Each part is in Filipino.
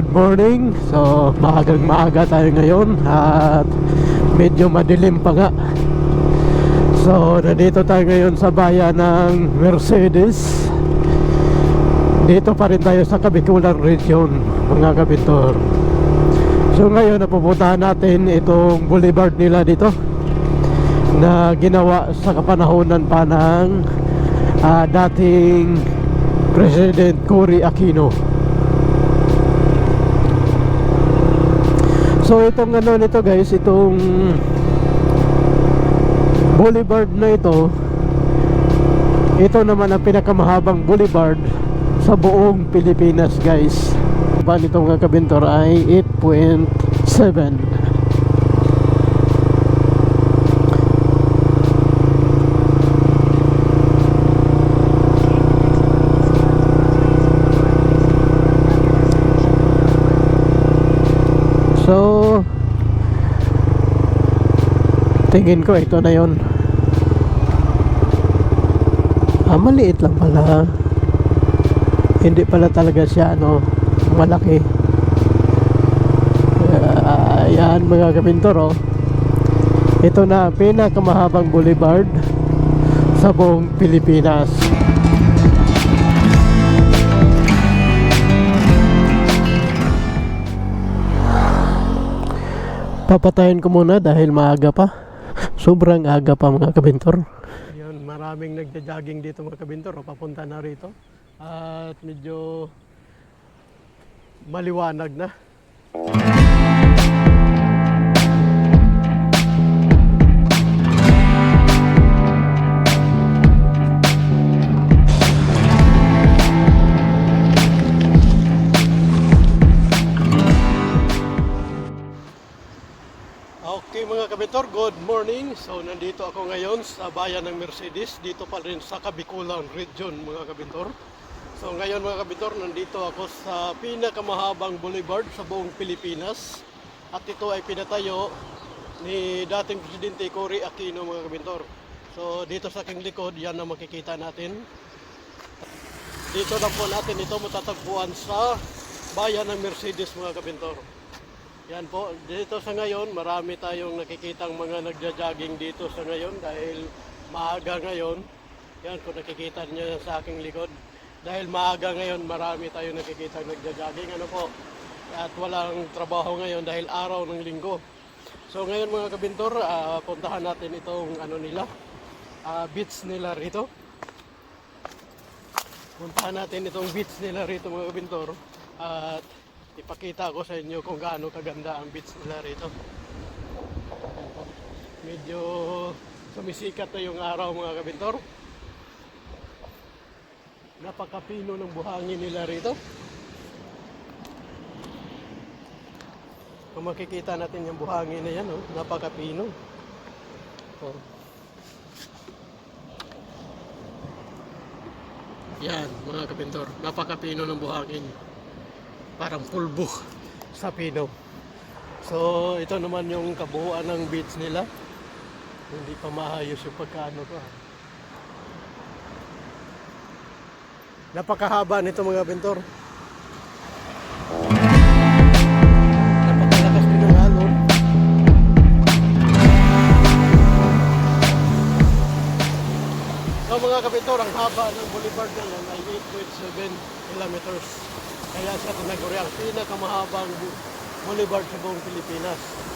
good morning. So maagang maaga tayo ngayon At medyo madilim pa nga. So nandito tayo ngayon sa bayan ng Mercedes. Dito pa rin tayo sa Kabikulan Region Mga kabitor. So ngayon napupuntahan natin itong boulevard nila dito Na ginawa sa kapanahonan pa ng ah, dating President Cory Aquino So itong ano nito guys, itong boulevard na ito ito naman ang pinakamahabang boulevard sa buong Pilipinas guys. Ba nitong mga kabintor ay 8.7 So Tingin ko ito na yon. Ah, maliit lang pala. Hindi pala talaga siya ano, malaki. Ah, yan mga kapintor oh. Ito na ang pinakamahabang boulevard sa buong Pilipinas. Papatayin ko muna dahil maaga pa. Sobrang aga pa mga kabintor. Yan, maraming nagja-jogging dito mga kabintor. O, papunta na rito. At medyo maliwanag na. Good morning. So nandito ako ngayon sa bayan ng Mercedes, dito pa rin sa Kabikulan Region mga kabitor. So ngayon mga kabitor, nandito ako sa pinakamahabang boulevard sa buong Pilipinas. At ito ay pinatayo ni dating Presidente Cory Aquino mga kabitor. So dito sa aking likod, yan ang makikita natin. Dito na po natin ito matatagpuan sa bayan ng Mercedes mga kabintor. Yan po, dito sa ngayon, marami tayong nakikitang mga nagja-jogging dito sa ngayon dahil maaga ngayon. Yan, kung nakikita niyo sa aking likod. Dahil maaga ngayon, marami tayong nakikita nagja-jogging. Ano po? At walang trabaho ngayon dahil araw ng linggo. So ngayon mga kabintor, ah, puntahan natin itong ano nila, ah, beach nila rito. Puntahan natin itong beach nila rito mga kabintor. At ipakita ko sa inyo kung gaano kaganda ang beach nila rito. Medyo sumisikat na yung araw mga kabintor. Napakapino ng buhangin nila rito. Kung makikita natin yung buhangin na yan, oh, napakapino. Oh. Yan, mga kapintor. Napakapino ng buhangin. Parang pulbo sa pino. So, ito naman yung kabuuan ng beach nila. Hindi pa maayos yung pagkaano ko. ah. Napakahaba nito mga kapintor. Napakalakas. So mga kapitor, ang haba ng boulevard na ay 8.7 kilometers. Kaya siya tinaguri ang pinakamahabang boulevard sa buong Pilipinas.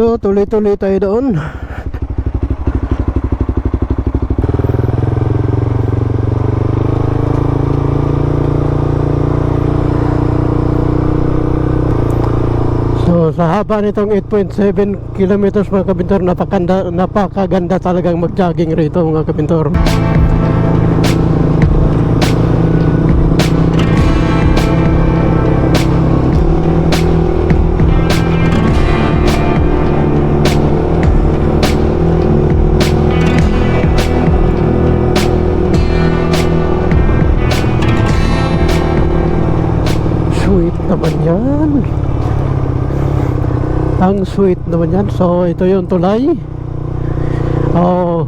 So, tuloy-tuloy tayo doon. So, Sa haba nitong 8.7 kilometers mga kabintor, napakanda, napakaganda talagang mag-jogging rito mga kabintor. Naman yan. Ang sweet naman yan. So, ito yung tulay. Oh,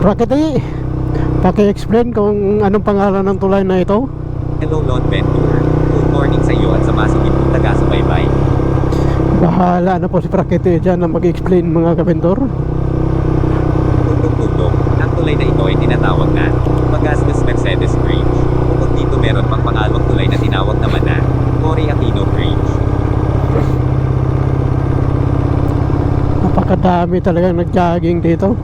Prakiti, paki-explain kung anong pangalan ng tulay na ito. Hello Lord Venture. Good morning sa iyo at sa masigit mong taga-subaybay. Bahala na po si Prakiti dyan na mag-explain mga kabentor. Tugtog-tugtog. Ang tulay na ito ay tinatawag na Magastos Mercedes Bridge. Bukod dito meron pang pangalawang tulay na tinawag naman na Cory Aquino Bridge. Napakadami talagang nag-jogging dito.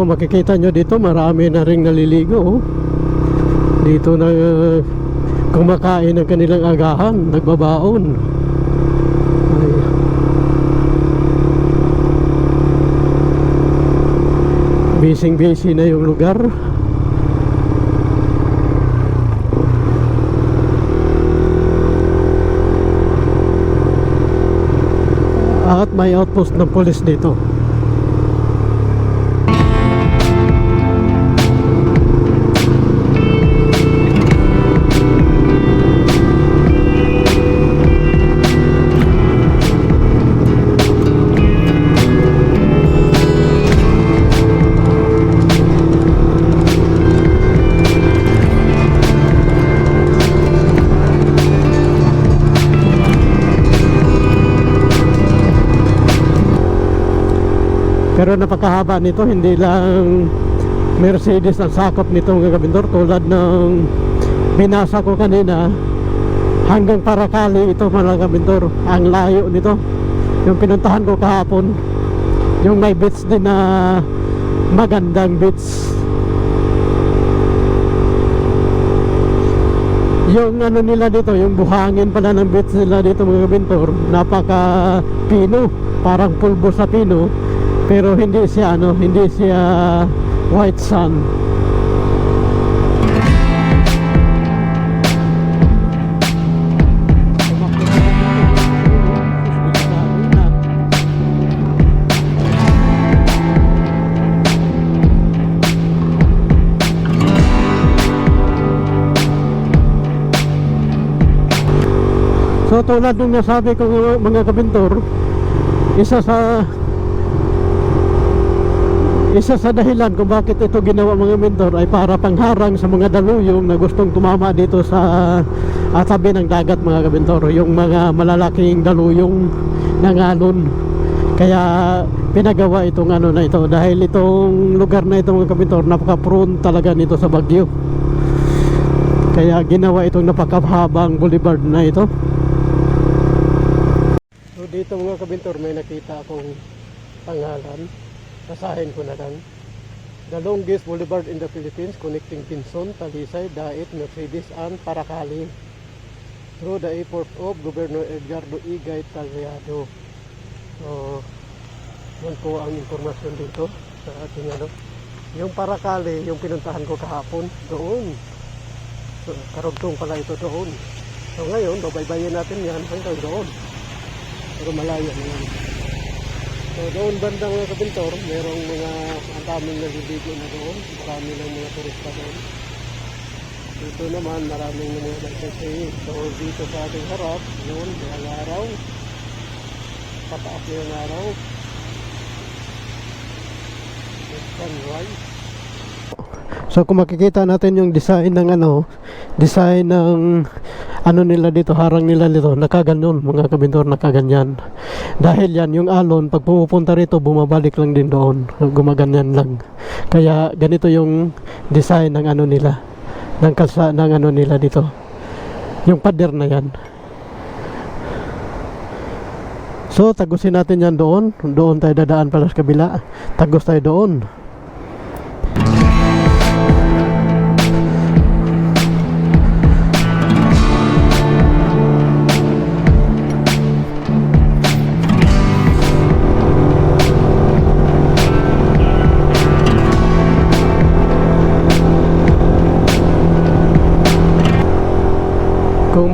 Kung makikita nyo dito, marami na rin naliligo. oh. Dito na uh, kumakain ng kanilang agahan, nagbabaon. Ay. Bising busy na yung lugar. At may outpost ng polis dito. Pero napakahaba nito, hindi lang Mercedes ang sakop nito mga kabindor. Tulad ng binasa ko kanina hanggang Paracali ito mga kabindor. Ang layo nito. Yung pinuntahan ko kahapon yung may beach din na magandang beach yung ano nila dito yung buhangin pala ng beach nila dito mga kabindor napaka pino parang pulbo sa pino pero hindi siya ano hindi siya white sun. So tulad nung nasabi ko mga kabintor isa sa isa sa dahilan kung bakit ito ginawa mga mentor ay para pangharang sa mga daluyong na gustong tumama dito sa tabi ng dagat mga kabintor yung mga malalaking daluyong ng alon kaya pinagawa itong ano na ito dahil itong lugar na ito mga kabintor napaka prone talaga nito sa bagyo kaya ginawa itong napakahabang boulevard na ito. So dito mga kabintor may nakita akong pangalan Basahin ko na lang. The longest boulevard in the Philippines connecting Pinson, Talisay, Dait, Mercedes and Paracali. Through the effort of Governor Edgardo Igay Tagliado So yan po ang informasyon dito sa ating ano. Yung Paracali, yung pinuntahan ko kahapon doon. So, karugtong pala ito doon. So ngayon, babaybayin natin yan hanggang doon. Pero malayo na yan. So doon bandang mga kabintor, merong mga ang daming naliligo na doon. Marami ng mga turista doon. Dito naman maraming mga nagsasay. So dito sa ating harap, yun, ang araw. Pataas na yung araw. So kung makikita natin yung design ng ano, design ng ano nila dito, harang nila dito, nakaganon mga kabintor, nakaganyan. Dahil yan, yung alon, pag pumupunta rito, bumabalik lang din doon, gumaganyan lang. Kaya ganito yung design ng ano nila, ng kalsa, ng ano nila dito. Yung pader na yan. So, tagusin natin yan doon. Doon tayo dadaan pala sa kabila. Tagos tayo doon.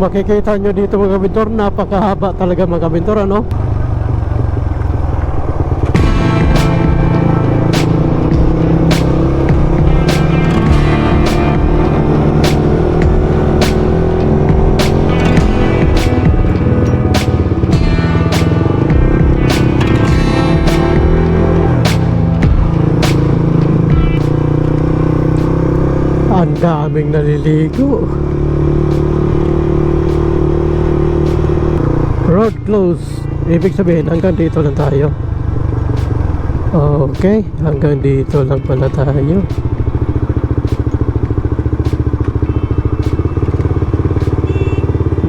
Makikita nyo dito mga kabintor, napakahaba talaga mga kabintor, ano? Ang daming naliligo. Road close. Ibig sabihin, hanggang dito lang tayo. Okay, hanggang dito lang pala tayo.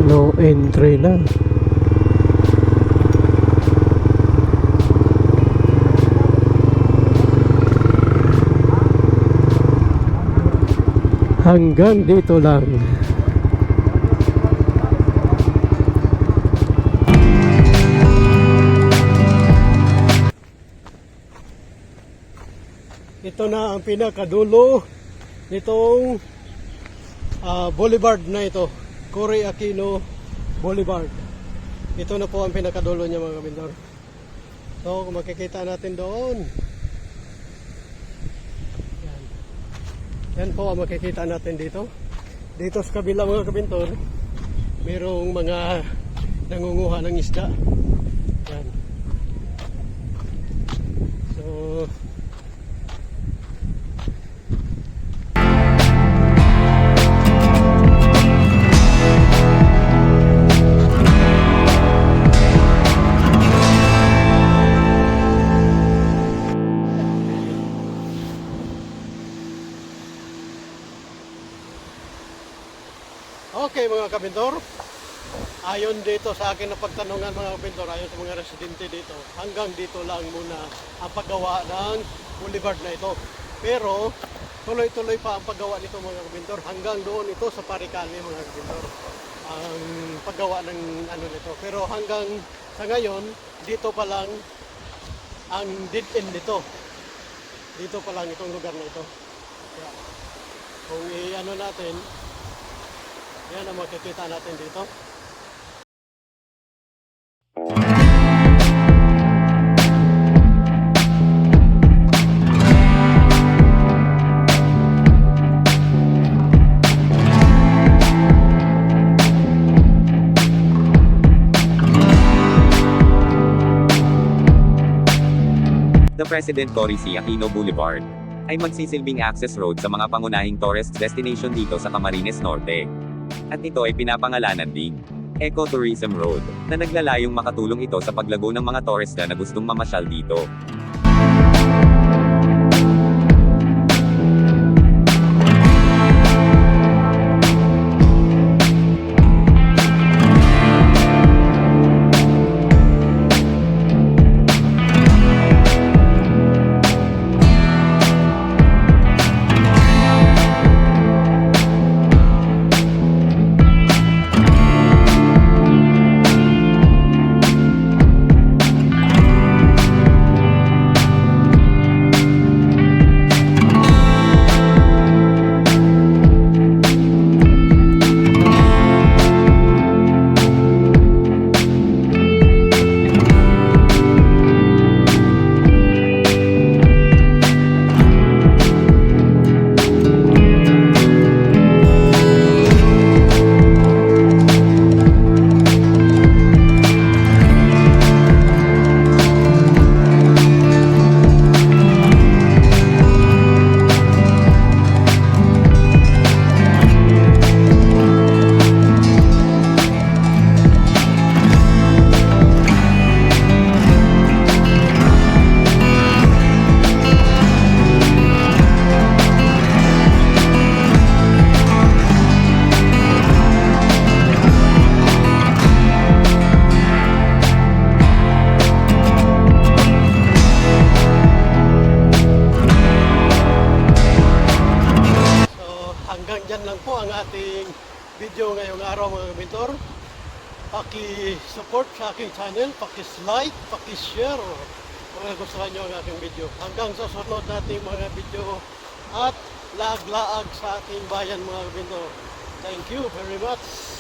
No entry na. Hanggang dito lang. Ito na ang pinakadulo nitong ah, boulevard na ito. Cory Aquino Boulevard. Ito na po ang pinakadulo niya mga kabindor. So, kung makikita natin doon. Yan. Yan po ang makikita natin dito. Dito sa kabila mga kabintor, mayroong mga nangunguha ng isda. Yan. So, kabintor, ayon dito sa akin na pagtanungan mga kabintor, ayon sa mga residente dito, hanggang dito lang muna ang paggawa ng boulevard na ito. Pero tuloy-tuloy pa ang paggawa nito mga kabintor hanggang doon ito sa Parikali mga kabintor. Ang paggawa ng ano nito. Pero hanggang sa ngayon, dito pa lang ang dead end nito. Dito pa lang itong lugar na ito. Kaya, kung i-ano natin, yan ang makikita natin dito. The President Cory. Aquino Boulevard ay magsisilbing access road sa mga pangunahing tourist destination dito sa Camarines Norte. At ito ay pinapangalanan ding Ecotourism Road, na naglalayong makatulong ito sa paglago ng mga turista na gustong mamasyal dito. Paki-support sa aking channel, paki-like, paki-share kung nagustuhan nyo ang aking video. Hanggang sa sunod nating mga video at laag-laag sa ating bayan mga kabintor. Thank you very much.